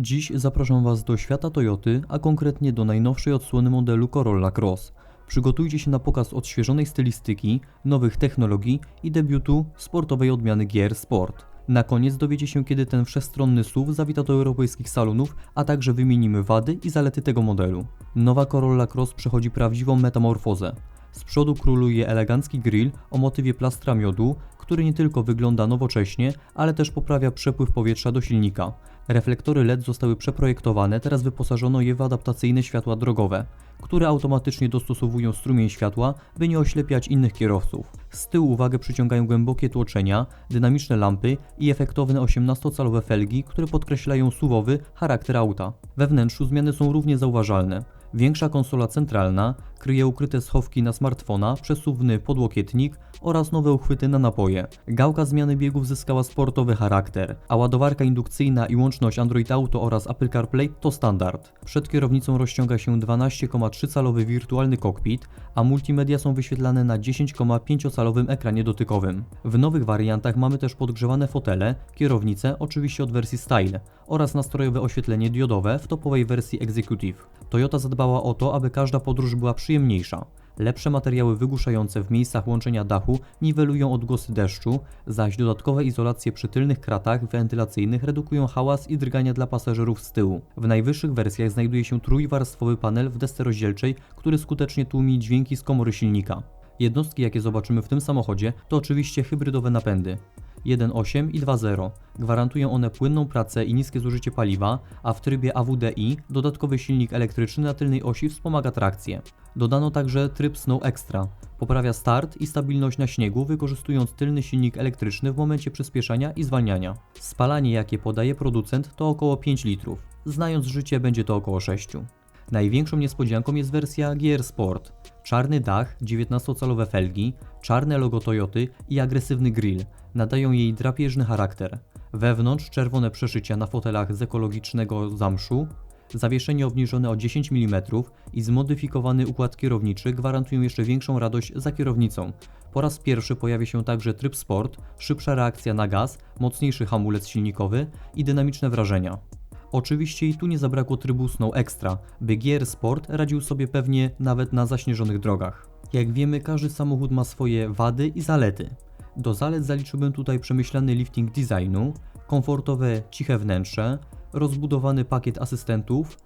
Dziś zapraszam Was do świata Toyoty, a konkretnie do najnowszej odsłony modelu Corolla Cross. Przygotujcie się na pokaz odświeżonej stylistyki, nowych technologii i debiutu sportowej odmiany gier Sport. Na koniec dowiecie się, kiedy ten wszechstronny SUV zawita do europejskich salonów, a także wymienimy wady i zalety tego modelu. Nowa Corolla Cross przechodzi prawdziwą metamorfozę. Z przodu króluje elegancki grill o motywie plastra miodu, który nie tylko wygląda nowocześnie, ale też poprawia przepływ powietrza do silnika. Reflektory LED zostały przeprojektowane, teraz wyposażono je w adaptacyjne światła drogowe, które automatycznie dostosowują strumień światła, by nie oślepiać innych kierowców. Z tyłu uwagę przyciągają głębokie tłoczenia, dynamiczne lampy i efektowne 18-calowe felgi, które podkreślają suwowy charakter auta. We wnętrzu zmiany są równie zauważalne. Większa konsola centralna kryje ukryte schowki na smartfona, przesuwny podłokietnik oraz nowe uchwyty na napoje. Gałka zmiany biegów zyskała sportowy charakter, a ładowarka indukcyjna i łączność Android Auto oraz Apple CarPlay to standard. Przed kierownicą rozciąga się 12,3-calowy wirtualny kokpit, a multimedia są wyświetlane na 10,5-calowym ekranie dotykowym. W nowych wariantach mamy też podgrzewane fotele, kierownicę, oczywiście od wersji Style, oraz nastrojowe oświetlenie diodowe w topowej wersji Executive. Toyota zadbała o to, aby każda podróż była przyjemniejsza. Lepsze materiały wygłuszające w miejscach łączenia dachu niwelują odgłosy deszczu, zaś dodatkowe izolacje przy tylnych kratach wentylacyjnych redukują hałas i drgania dla pasażerów z tyłu. W najwyższych wersjach znajduje się trójwarstwowy panel w desce rozdzielczej, który skutecznie tłumi dźwięki z komory silnika. Jednostki, jakie zobaczymy w tym samochodzie, to oczywiście hybrydowe napędy. 1.8 i 2.0. Gwarantują one płynną pracę i niskie zużycie paliwa, a w trybie AWDI dodatkowy silnik elektryczny na tylnej osi wspomaga trakcję. Dodano także tryb Snow Extra. Poprawia start i stabilność na śniegu, wykorzystując tylny silnik elektryczny w momencie przyspieszania i zwalniania. Spalanie, jakie podaje producent, to około 5 litrów. Znając życie, będzie to około 6. Największą niespodzianką jest wersja GR Sport. Czarny dach, 19-calowe felgi, czarne logo Toyoty i agresywny grill nadają jej drapieżny charakter. Wewnątrz czerwone przeszycia na fotelach z ekologicznego zamszu, zawieszenie obniżone o 10 mm i zmodyfikowany układ kierowniczy gwarantują jeszcze większą radość za kierownicą. Po raz pierwszy pojawi się także tryb sport, szybsza reakcja na gaz, mocniejszy hamulec silnikowy i dynamiczne wrażenia. Oczywiście i tu nie zabrakło trybu Snow Extra, by GR Sport radził sobie pewnie nawet na zaśnieżonych drogach. Jak wiemy, każdy samochód ma swoje wady i zalety. Do zalet zaliczyłbym tutaj przemyślany lifting designu, komfortowe, ciche wnętrze, rozbudowany pakiet asystentów,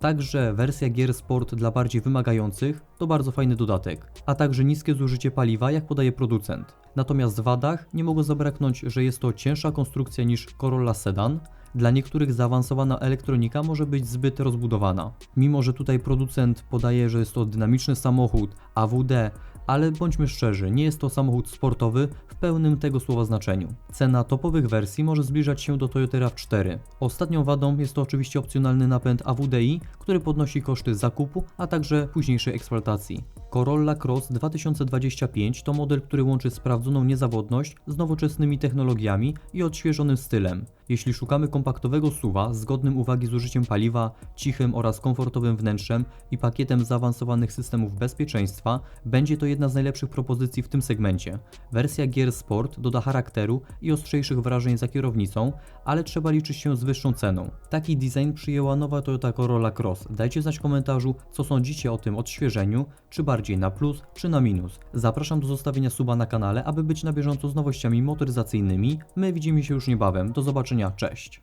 Także wersja gier Sport dla bardziej wymagających to bardzo fajny dodatek, a także niskie zużycie paliwa, jak podaje producent. Natomiast w wadach nie mogło zabraknąć, że jest to cięższa konstrukcja niż Corolla Sedan. Dla niektórych zaawansowana elektronika może być zbyt rozbudowana. Mimo, że tutaj producent podaje, że jest to dynamiczny samochód AWD, ale bądźmy szczerzy, nie jest to samochód sportowy w pełnym tego słowa znaczeniu. Cena topowych wersji może zbliżać się do Toyota RAV4. Ostatnią wadą jest to oczywiście opcjonalny napęd AWDI, który podnosi koszty zakupu, a także późniejszej eksploatacji. Corolla Cross 2025 to model, który łączy sprawdzoną niezawodność z nowoczesnymi technologiami i odświeżonym stylem. Jeśli szukamy kompaktowego SUVa z godnym uwagi zużyciem paliwa, cichym oraz komfortowym wnętrzem i pakietem zaawansowanych systemów bezpieczeństwa, będzie to jedna z najlepszych propozycji w tym segmencie. Wersja Gear Sport doda charakteru i ostrzejszych wrażeń za kierownicą, ale trzeba liczyć się z wyższą ceną. Taki design przyjęła nowa Toyota Corolla Cross. Dajcie znać w komentarzu, co sądzicie o tym odświeżeniu, czy bardziej na plus, czy na minus. Zapraszam do zostawienia suba na kanale, aby być na bieżąco z nowościami motoryzacyjnymi. My widzimy się już niebawem. Do zobaczenia, cześć!